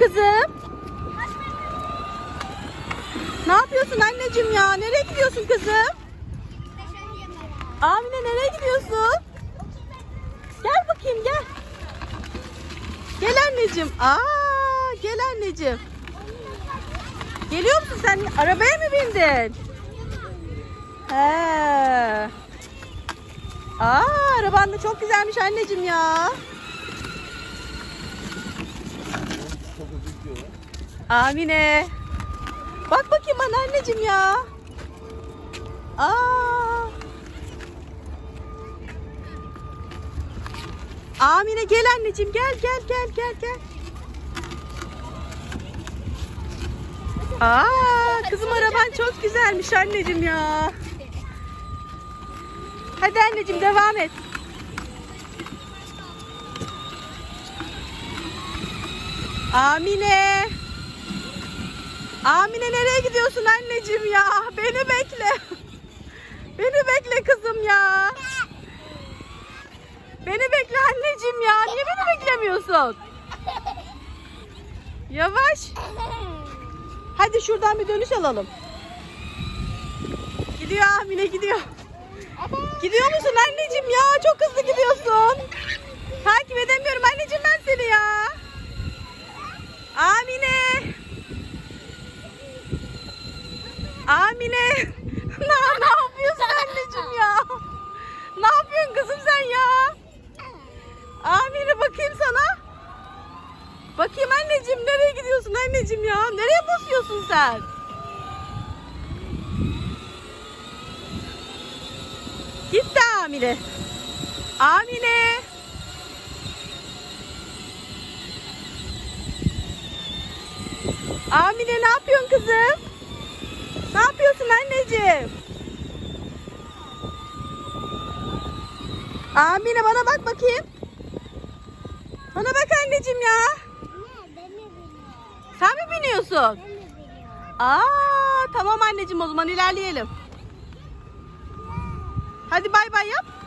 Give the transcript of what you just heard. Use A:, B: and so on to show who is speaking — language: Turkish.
A: kızım? Ne yapıyorsun anneciğim ya? Nereye gidiyorsun kızım? Amine nereye gidiyorsun? Gel bakayım gel. Gel anneciğim. Aa, gel anneciğim. Geliyor musun sen? Arabaya mı bindin? He. Aa, araban çok güzelmiş anneciğim ya.
B: Çok hızlı gidiyor lan.
A: Amine. Bak bakayım bana anneciğim ya. Aa. Amine gel anneciğim gel gel gel gel gel. Aa, kızım araban çok güzelmiş anneciğim ya. Hadi anneciğim devam et. Amine. Amine nereye gidiyorsun anneciğim ya? Beni bekle. Beni bekle kızım ya. Beni bekle anneciğim ya. Niye beni beklemiyorsun? Yavaş. Hadi şuradan bir dönüş alalım. Gidiyor Amine gidiyor. Gidiyor musun anneciğim ya? Çok hızlı gidiyorsun. Takip edemiyorum anneciğim ben seni ya. Amine. Amine. ne, ne yapıyorsun anneciğim ya? Ne yapıyorsun kızım sen ya? Amine bakayım sana. Bakayım anneciğim nereye gidiyorsun anneciğim ya? Nereye basıyorsun sen? Gitti Amine. Amine. Amine ne yapıyorsun kızım? Ne anneciğim? Amine bana bak bakayım. Bana bak anneciğim ya. Sen mi biniyorsun? Aa tamam anneciğim o zaman ilerleyelim. Hadi bay bay yap.